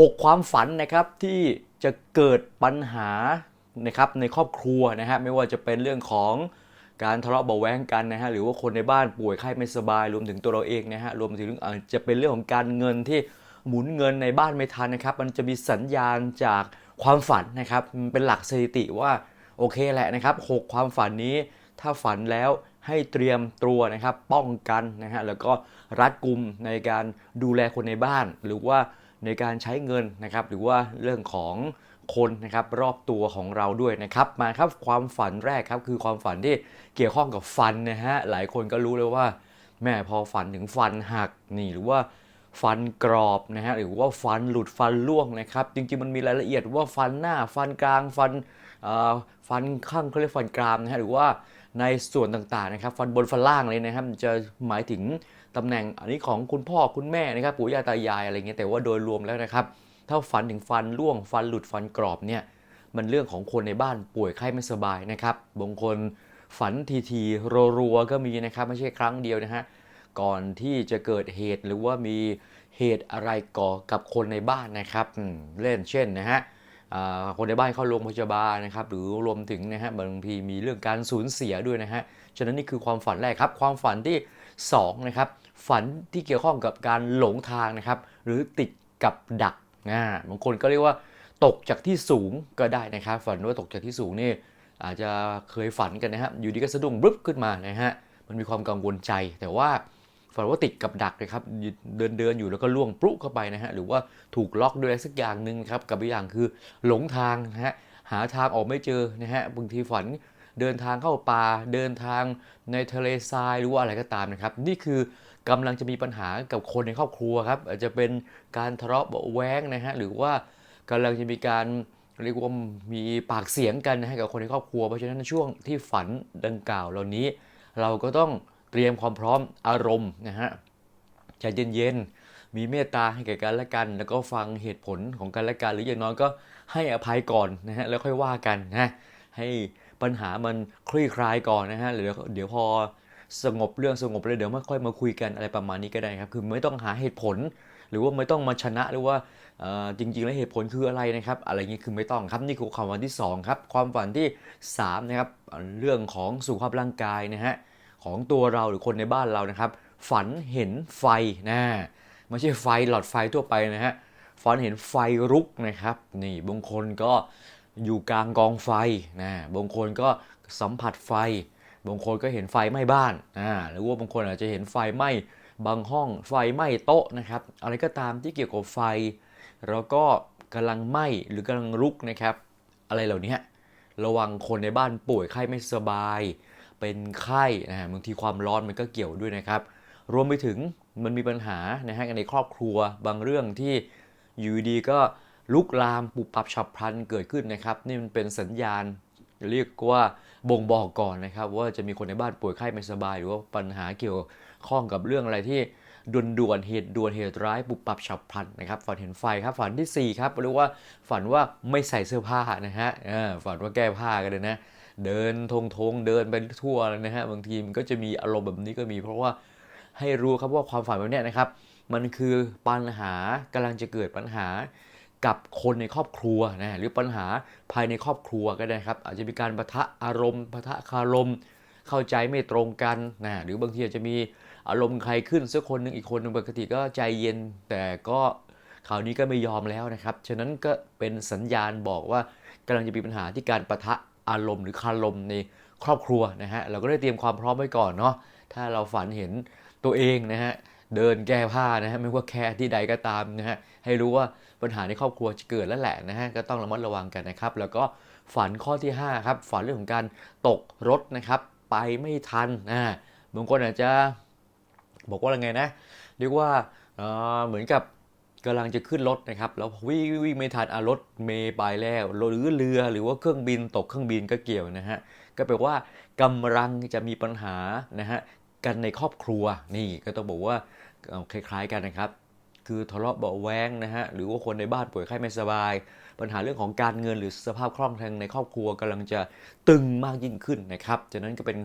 6 ความฝันนะครับที่จะเกิดปัญหานะครับในครอบครัวนะฮะไม่ว่าจะเป็นเรื่องของการทะเลาะเบาแวงกันนะฮะหรือว่าคนในบ้านป่วยไข้ไม่สบาย รวมถึงตัวเราเองนะฮะรวมถึงอาจจะเป็นเรื่องของการเงินที่หมุนเงินในบ้านไม่ทันนะครับ มันจะมีสัญญาณจากความฝันนะครับมันเป็นหลักสถิติว่าโอเคแหละนะครับหกความฝันนี้ถ้าฝันแล้วให้เตรียมตัวนะครับป้องกันนะฮะแล้วก็รัดกุมในการดูแลคนในบ้าน หรือว่า ในการใช้เงินนะครับหรือว่าเรื่องของคนนะครับรอบตัวของเราด้วยนะครับมาครับความฝันแรกครับคือความฝันที่เกี่ยวข้องกับฟันนะฮะหลายคนก็รู้เลยว่า แม่พอฝันถึงฟันหักนี่หรือว่าฟันกรอบนะฮะหรือว่าฟันหลุดฟันร่วงนะครับ จริงๆมันมีรายละเอียดว่าฟันหน้าฟันกลางฟันอ่อฟันข้างเขาเรียกฟันกรามนะฮะหรือว่าในส่วนต่างๆนะครับ ฟันบนฟันล่างเลยนะครับ จะหมายถึง ตำแหน่งอันนี้ของคุณพ่อคุณแม่นะครับปู่ย่าตายายอะไรเงี้ยแต่ว่าโดยรวมแล้วนะครับ ถ้าฝันถึงฟันร่วงฟันหลุดฟันกรอบเนี่ยมันเรื่องของคนในบ้านป่วยไข้ไม่สบายนะครับบางคนฝันทีทีๆรัวๆก็มีนะครับไม่ใช่ครั้งเดียวนะฮะก่อนที่จะเกิดเหตุหรือว่ามีเหตุอะไรก่อกับคนในบ้านนะครับเล่นเช่นนะฮะคนในบ้านเข้าโรงพยาบาลนะครับหรือรวมถึงนะฮะบางทีมีเรื่องการสูญเสียด้วยนะฮะฉะนั้นนี่คือความฝันแรกครับ ความฝันที่ สองนะครับฝันที่เกี่ยวข้องกับการหลงทางนะครับ หรือติดกับดักอ่าบางคนก็เรียกว่าตกจากที่สูงก็ได้นะครับ ฝันว่าตกจากที่สูงนี่อาจจะเคยฝันกันนะฮะอยู่ดีก็สะดุ้งบึ๊บขึ้นมานะฮะมันมีความกังวลใจ แต่ว่าฝันว่าติดกับดักนะครับเดินเดินอยู่แล้วก็ล่วงปลุกเข้าไปนะฮะหรือว่าถูกล็อกด้วยอะไรสักอย่างหนึ่งครับกับอีกอย่างคือหลงทางนะฮะหาทางออกไม่เจอนะฮะบางทีฝัน เดินทางเข้าป่าเดินทางในทะเลทรายหรือว่าอะไรก็ตามนะครับ นี่คือกำลังจะมีปัญหากับคนในครอบครัวครับอาจจะเป็นการทะเลาะเบาแว้งนะฮะหรือว่ากำลังจะมีการเรียกว่ามีปากเสียงกันนะฮะกับคนในครอบครัวเพราะฉะนั้นในช่วงที่ฝันดังกล่าวเหล่านี้ เราก็ต้องเตรียมความพร้อมอารมณ์นะฮะใจเย็นๆ มีเมตตาให้แก่กันและกัน แล้วก็ฟังเหตุผลของกันและกัน หรืออย่างน้อยก็ให้อภัยก่อนนะฮะแล้วค่อยว่ากันนะให้ ปัญหามันคลี่คลายก่อนนะฮะเดี๋ยวเดี๋ยวพอสงบเรื่องสงบเลยเดี๋ยวไม่ค่อยมาคุยกันอะไรประมาณนี้ก็ได้ครับ คือไม่ต้องหาเหตุผล หรือว่าไม่ต้องมาชนะหรือว่าจริง ๆ แล้วเหตุผลคืออะไรนะครับ อะไรเงี้ยคือไม่ต้องครับนี่คือความฝันที่สองครับ ความฝันที่สามนะครับ เรื่องของสุขภาพร่างกายนะฮะของตัวเราหรือคนในบ้านเรานะครับ ฝันเห็นไฟนะไม่ใช่ไฟหลอดไฟทั่วไปนะฮะฝันเห็นไฟรุกนะครับ นี่บางคนก็ อยู่กลางกองไฟนะบางคนก็สัมผัสไฟ บางคนก็เห็นไฟไหม้บ้านอ่าหรือว่าบางคนอาจจะเห็นไฟไหม้บางห้องไฟไหม้โต๊ะนะครับ อะไรก็ตามที่เกี่ยวกับไฟ แล้วก็กำลังไหม้หรือกำลังลุกนะครับ อะไรเหล่านี้ระวังคนในบ้านป่วยไข้ไม่สบาย เป็นไข้นะฮะบางทีความร้อนมันก็เกี่ยวด้วยนะครับ รวมไปถึงมันมีปัญหานะฮะในครอบครัวบางเรื่องที่อยู่ดีก็ ลุกลามปุบปับฉับพลันเกิดขึ้นนะครับ นี่มันเป็นสัญญาณเรียกว่าบ่งบอกก่อนนะครับ ว่าจะมีคนในบ้านป่วยไข้ไม่สบาย หรือว่าปัญหาเกี่ยวข้องกับเรื่องอะไรที่ด่วนด่วนๆเหตุด่วนเหตุร้ายปุบปับฉับพลันนะครับ ฝันเห็นไฟครับ ฝันที่สี่ครับเรียกว่าฝันว่าไม่ใส่เสื้อผ้านะฮะฝันว่าแก้ผ้ากันเลยนะ เดินทงทงๆเดินไปทั่วเลยนะฮะบางทีมันก็จะมีอารมณ์แบบนี้ก็มี เพราะว่าให้รู้ครับว่าความฝันแบบเนี้ยนะครับ มันคือปัญหากำลังจะเกิดปัญหา กับคนในครอบครัวนะหรือปัญหาภายในครอบครัวก็ได้ครับ อาจจะมีการปะทะอารมณ์ปะทะคารม เข้าใจไม่ตรงกันนะหรือบางทีอาจจะมีอารมณ์ใครขึ้นสักคนหนึ่งอีกคนหนึ่งปกติก็ใจเย็น แต่ก็คราวนี้ก็ไม่ยอมแล้วนะครับ ฉะนั้นก็เป็นสัญญาณบอกว่ากำลังจะมีปัญหาที่การปะทะอารมณ์ หรือคารมในครอบครัวนะฮะเราก็ได้เตรียมความพร้อมไว้ก่อนเนาะถ้าเราฝันเห็นตัวเองนะฮะเดินแก้ผ้านะฮะไม่ว่าแค่ที่ใดก็ตามนะฮะให้รู้ว่า ปัญหาในครอบครัวจะเกิดแล้วแหละนะฮะก็ต้องระมัดระวังกันนะครับ แล้วก็ฝันข้อที่5ครับฝันเรื่องของการตกรถนะครับ ไปไม่ทันนะบางคนอาจจะบอกว่าอะไรไงนะเรียกว่าเเหมือนกับกำลังจะขึ้นรถนะครับแล้ววิ่งวิ่งไม่ทันอะรถเมย์ไปแล้วหรือเรือหรือว่าเครื่องบินตกเครื่องบินก็เกี่ยวนะฮะก็แปลว่ากำลังจะมีปัญหานะฮะกันในครอบครัวนี่ก็ต้องบอกว่าคล้ายๆกันนะครับ คือทะเลาะเบาแวงนะฮะหรือว่าคนในบ้านป่วยไข้ไม่สบาย ปัญหาเรื่องของการเงินหรือสภาพคล่องทางในครอบครัวกำลังจะตึงมากยิ่งขึ้นนะครับจากนั้นก็เป็น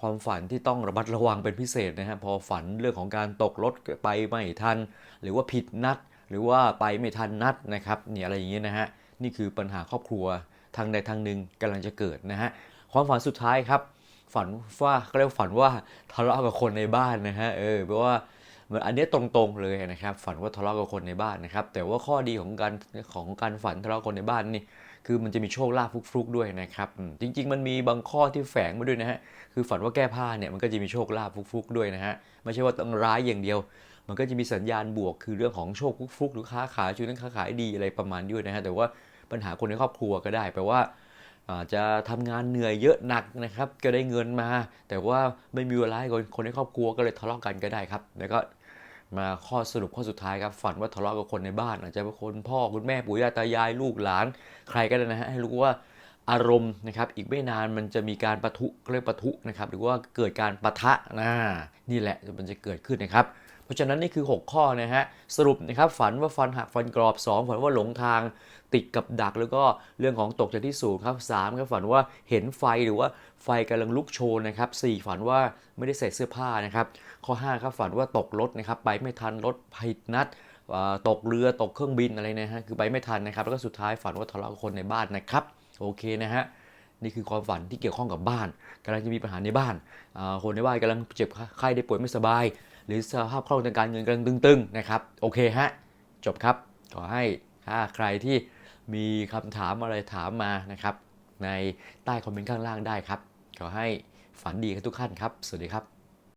ความฝันที่ต้องระมัดระวังเป็นพิเศษนะฮะพอฝันเรื่องของการตกรถไปไม่ทัน หรือว่าผิดนัด หรือว่าไปไม่ทันนัดนะครับเนี่ยอะไรอย่างเงี้ยนะฮะนี่คือปัญหาครอบครัวทางใดทางหนึ่งกำลังจะเกิดนะฮะความฝันสุดท้ายครับฝันว่าเขาเรียกฝันว่าทะเลาะกับคนในบ้านนะฮะเออเพราะว่า มันอันนี้ตรงๆเลยนะครับ ฝันว่าทะเลาะกับคนในบ้านนะครับ แต่ว่าข้อดีของการของการฝันทะเลาะกับคนในบ้านนี่คือมันจะมีโชคลาภฟลุกๆด้วยนะครับจริง ๆ มันมีบางข้อที่แฝงมาด้วยนะฮะคือฝันว่าแก้ผ้าเนี่ยมันก็จะมีโชคลาภฟลุกๆด้วยนะฮะไม่ใช่ว่าต้องร้ายอย่างเดียว มันก็จะมีสัญญาณบวก คือเรื่องของโชคฟลุกๆหรือค้าขายช่วนั้นค้าขายดีอะไรประมาณด้วยนะฮะแต่ว่าปัญหาคนในครอบครัวก็ได้แปลว่าอาจจะทำงานเหนื่อยเยอะหนักนะครับ ก็ได้เงินมา แต่ว่าไม่มีเวลาให้คนคนในครอบครัวก็เลยทะเลาะกันก็ได้ครับ แล้วก็ มาข้อสรุปข้อสุดท้ายครับฝันว่าทะเลาะกับคนในบ้าน อาจจะเป็นคนพ่อคุณแม่ปู่ย่าตายายลูกหลาน ใครก็ได้นะฮะให้รู้ว่าอารมณ์นะครับอีกไม่นานมันจะมีการปะทุเรียกปะทุนะครับหรือว่าเกิดการปะทะนะนี่แหละมันจะเกิดขึ้นนะครับ เพราะฉะนั้นนี่คือ 6 ข้อนะฮะสรุปนะครับฝันว่าฟันหักฟันกรอบ 2 ฝันว่าหลงทางติดกับดักแล้วก็เรื่องของตกจากที่สูงครับ3ครับฝันว่าเห็นไฟหรือว่าไฟกำลังลุกโชนนะครับ4ฝันว่าไม่ได้ใส่เสื้อผ้านะครับข้อ5ครับฝันว่าตกรถนะครับไปไม่ทันรถผิดนัดตกเรือตกเครื่องบินอะไรนะฮะคือไปไม่ทันนะครับแล้วก็สุดท้ายฝันว่าทะเลาะกับคนในบ้านนะครับโอเคนะฮะนี่คือความฝันที่เกี่ยวข้องกับบ้านกำลังจะมีปัญหาในบ้านคนในบ้านกำลังเจ็บไข้ได้ป่วยไม่สบาย หรือสภาพคล่องทางการเงินกำลังตึงๆนะครับโอเคฮะจบครับขอให้ถ้าใครที่มีคำถามอะไรถามมานะครับ ในใต้คอมเมนต์ข้างล่างได้ครับ ขอให้ฝันดีกันทุกท่านครับ สวัสดีครับ